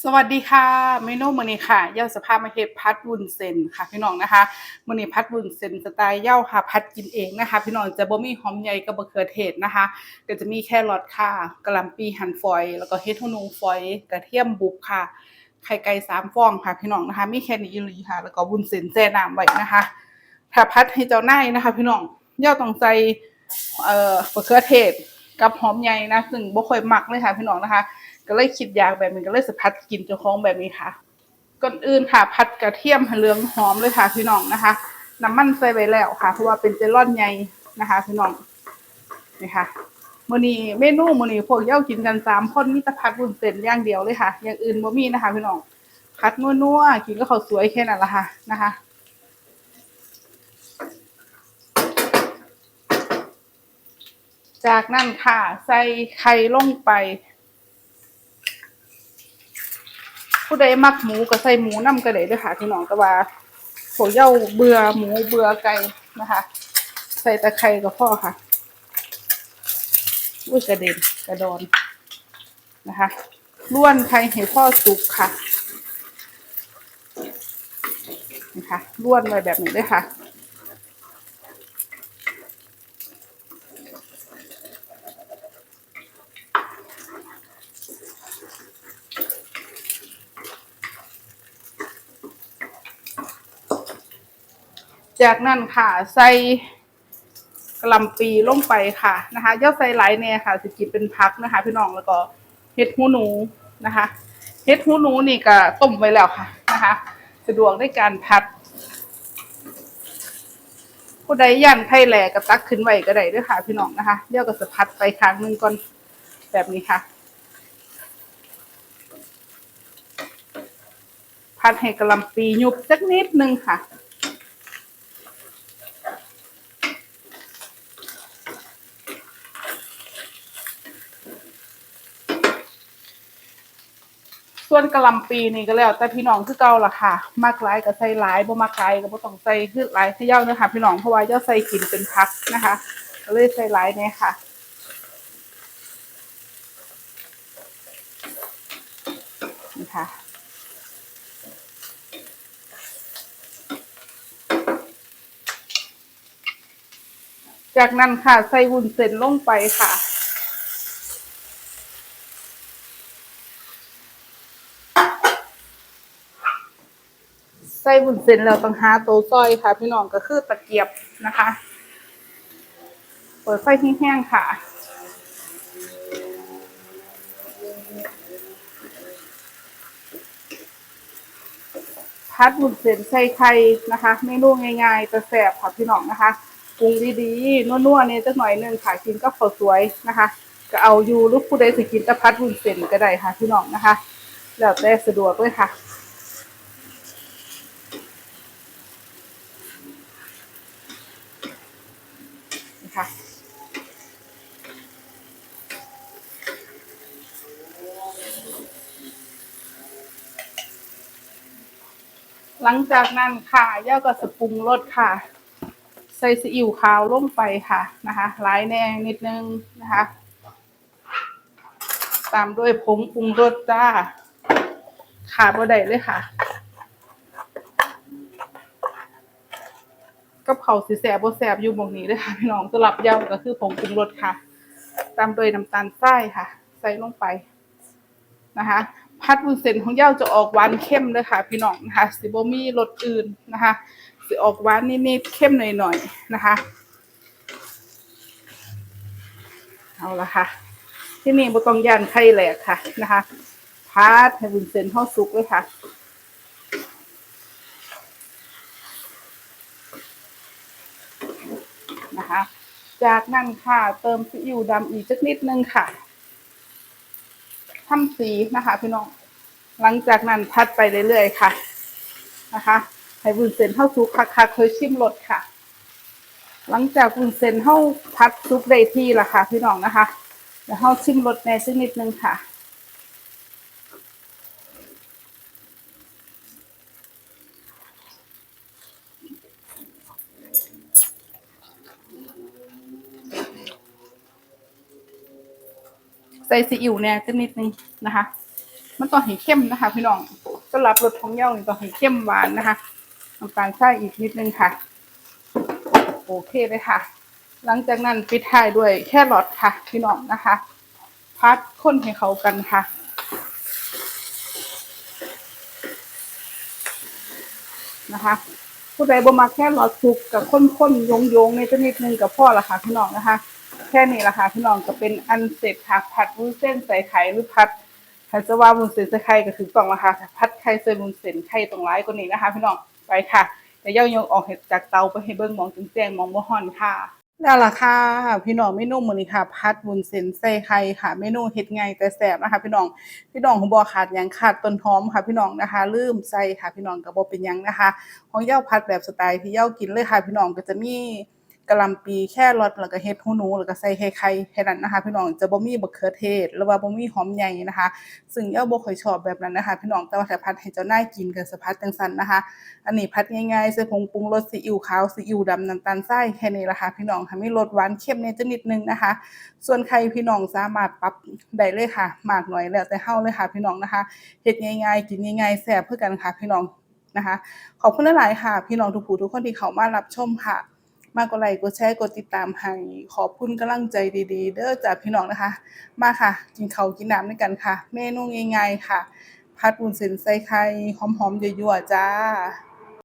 สวัสดีค่ะเมนูมือนี้ค่ะเย่าสภาพมาเฮ็ดพัดวุ้นเส้นค่ะ พี่น้องนะคะมือนี้พัดวุ้นเส้นสไตล์เย่าค่ะ พัดกินเองนะคะ พี่น้องจะบ่มีหอมใหญ่กับมะเขือเทศนะคะก็จะมีแครอทค่ะกะหล่ำปีหั่นฝอย แล้วก็เฮ็ดหูนูฝอยกระเทียมบุบค่ะ ไข่ไก่สามฟองค่ะพี่น้องนะคะ มีแค่นี้อีหลีค่ะ แล้วก็วุ้นเส้นแช่น้ำไว้นะคะ ถ้าพัดให้เจ้าหนายนะคะ พี่น้องเย่าต้องใส่เอ่อมะเขือเทศกับหอมใหญ่นะซึ่งบ่ค่อยมักเลยค่ะ พี่น้องนะคะ ก็เลยคิดอยากแบบนี้ก็เลยสะพัดกินเจ้าของแบบนี้ค่ะ ก่อนอื่นค่ะพัดกระเทียมเหลืองหอมเลยค่ะพี่น้องนะคะ น้ำมันใส่ไว้แล้วค่ะ เพราะว่าเป็นเจลอนใหญ่นะคะพี่น้องนี่ค่ะมื้อนี้เมนูมื้อนี้พวกเย้ากินกันสามคนมีแต่พัดวุ้นเส้นอย่างเดียวเลยค่ะ อย่างอื่นบ่มีนะคะ พี่น้องพัดนัวๆกินก็ข้าวสวยแค่นั้นละค่ะนะคะจากนั้นค่ะ ใส่ไข่ลงไป ผู้ใดมักหมูก็ใส่หมูน้ำก็ได้ด้วยค่ะพี่น้องแต่ว่าพวกเย่าเบื่อหมูเบื่อไก่นะคะ ใส่แต่ไข่ก็พอค่ะอุ้ยกระเด็นกระดอนนะคะล้วนไข่ให้พ่อสุกค่ะนะคะล้วนไว้แบบนี้เลยค่ะ จากนั้นค่ะใส่กะหล่ำปีลงไปค่ะนะคะย่าใส่หลายแน่ค่ะสิกินเป็นพักนะคะ พี่น้องแล้วก็เห็ดหูหนูนะคะเห็ดหูหนูนี่ก็ต้มไว้แล้วค่ะนะคะ สะดวกในการพัดผู้ใดย่านไข่แหลกก็ตักขึ้นไว้ก็ได้ด้วยค่ะ พี่น้องนะคะเดี๋ยวก็จะพัดไปครั้งหนึ่งก่อนแบบนี้ค่ะ พัดให้กะหล่ำปียุบสักนิดนึงค่ะ ส่วนกะหล่ำปีนี่ก็แล้ว แต่พี่น้องคือเก่าล่ะค่ะมากหลายก็ใส่หลายบ่มากหลายก็บ่ต้องใส่คือหลายเขย่าเด้อค่ะ พี่น้องเพราะว่าจะใส่กินเป็นพักนะคะ ก็เลยใส่หลายแน่ค่ะนี่ค่ะจากนั้นค่ะใส่วุ้นเส้นลงไปค่ะ ใส่วุ้นเส้นแล้วต้องหาโตวซอยค่ะ พี่น้องก็คือตะเกียบนะคะ เปิดไฟแห้งๆค่ะพัดวุ้นเส้นใส่ไข่นะคะเมนูง่ายๆแต่แซ่บค่ะพี่น้องนะคะปรุงดีๆนัวๆเนี่ยจักหน่อยหนึงค่ะกินก็ข้าวสวยนะคะก็เอาอยู่ลูกผู้ใดสิกินต่พัดวุ้นเส้นก็ได้ค่ะพี่น้องนะคะแล้วแต่สะดวกเลยค่ะ หลังจากนั้นค่ะย่าก็สปรุงรสค่ะ ใส่ซีอิ๊วขาวลงไปค่ะนะคะหลายแน่นิดนึงนะคะ ตามด้วยผงปรุงรสจ้าขาดบ่ได้เลยค่ะกับเขาสิแสบบ่แสบอยู่หมองนี้เลยค่ะพี่น้องสลับย่าก็คือผงปรุงรสค่ะ ตามด้วยน้ำตาลทรายค่ะ ใส่ลงไปนะคะ พัดวุ้นเส้นของย่าจะออกหวานเข้มเลยค่ะ พี่น้องนะคะสิบ่มีรสอื่นนะคะสิออกหวานนิดๆเข้มหน่อยๆนะคะ เอาละค่ะ ที่นี่บ่ต้องย่านไข่แหลกค่ะนะคะพัดให้วุ้นเส้นเฮาสุกเลยค่ะนะคะ จากนั้นค่ะเติมซีอิ๊วดำอีกสักนิดนึงค่ะ ทำสีนะคะพี่น้อง หลังจากนั้นพัดไปเรื่อยๆค่ะนะคะให้วุ้นเส้นเข้าสุกคักๆเคยชิมรสค่ะ หลังจากวุ้นเส้นเข้าพัดซุปได้ที่ละค่ะ พี่น้องนะคะเดี๋ยวเข้าชิมรสในสักนิดนึงค่ะ ส่ซีอิ๊วเนี่ยสักนิดนึงนะคะ มันต้องให้เข้มนะคะ พี่น้องสำหรับรสของเย่านี่ต้องให้เข้มหวานนะคะน้ำตาลทรายอีกนิดนึงค่ะ โอเคเลยค่ะ หลังจากนั้นปิดท้ายด้วยแครอทค่ะ พี่น้องนะคะ พัดคนให้เขากันค่ะนะคะผู้ใดบ่มาแค่รอสุกกับข้นๆโยงๆในจะนิดนึงกับพ่อละค่ะพี่น้องนะคะ แค่นี้ละค่ะพี่น้องก็เป็นอันเสร็จค่ะผัดวุ้นเส้นใส่ไข่หรือผัดใครจะว่าวุ้นเส้นใส่ไข่ก็ถือต้องละค่ะผัดไข่ใส่วุ้นเส้นไข่ตรงร้ายกว่านี้นะคะ พี่น้องไปค่ะแต่ย่ายงออกเห็ดจากเตาไปให้เบิ่งมองจงแจ้งมองบ่ฮ้อนค่ะแล้วล่ะค่ะพี่น้องเมนูมื้อนี้ค่ะพัดวุ้นเส้นใส่ไข่ค่ะเมนูเฮ็ดง่ายแต่แซ่บนะคะ พี่น้องพี่น้องของบ่ขาดหยังขาดต้นหอมค่ะ พี่น้องนะคะ ลืมใส่ค่ะ พี่น้องก็บ่เป็นหยังนะคะ ของเย้าพัดแบบสไตล์ที่เย้ากินเลยค่ะ พี่น้องก็จะมี กะหล่ำปีแค่รอทแล้วก็เห็ดหูหนูแล้วก็ใส่ไข่ไข่แค่นั้นนะคะ พี่น้องจะบ่มีบักเขือเทศ หรือว่าบ่มีหอมใหญ่นะคะ ซึ่งเหย้าบ่ค่อยชอบแบบนั้นนะคะ พี่น้องแต่ว่าถ้าพัดให้เจ้านายกินก็สิพัดจังซั่นนะคะ อันนี้พัดง่ายๆใส่ผงปรุงรสซีอิ๊วขาวซีอิ๊วดำน้ำตาลทรายแค่นี้ละค่ะพี่น้องค่ะมีรสหวานเค็มเนี่ยจะนิดนึงนะคะ ส่วนใครพี่น้องสามารถปรับได้เลยค่ะมากหน้อยแล้วแต่เฮาเลยค่ะ พี่น้องนะคะเฮ็ดง่ายๆ กินง่ายๆแซ่บเพื่อกันค่ะ พี่น้องนะคะ ขอบคุณหลายๆค่ะ พี่น้องทุกผู้ทุกคนที่เข้ามารับชมค่ะ มากกดไลค์กดแชร์กดติดตามให้ขอบคุณกำลังใจดีๆ เด้อจากพี่น้องนะคะ มาค่ะ กินข้าวกินน้ำด้วยกันค่ะ เมนูง่ายๆค่ะ ผัดวุ้นเส้นใส่ไข่หอมๆยั่วๆจ้า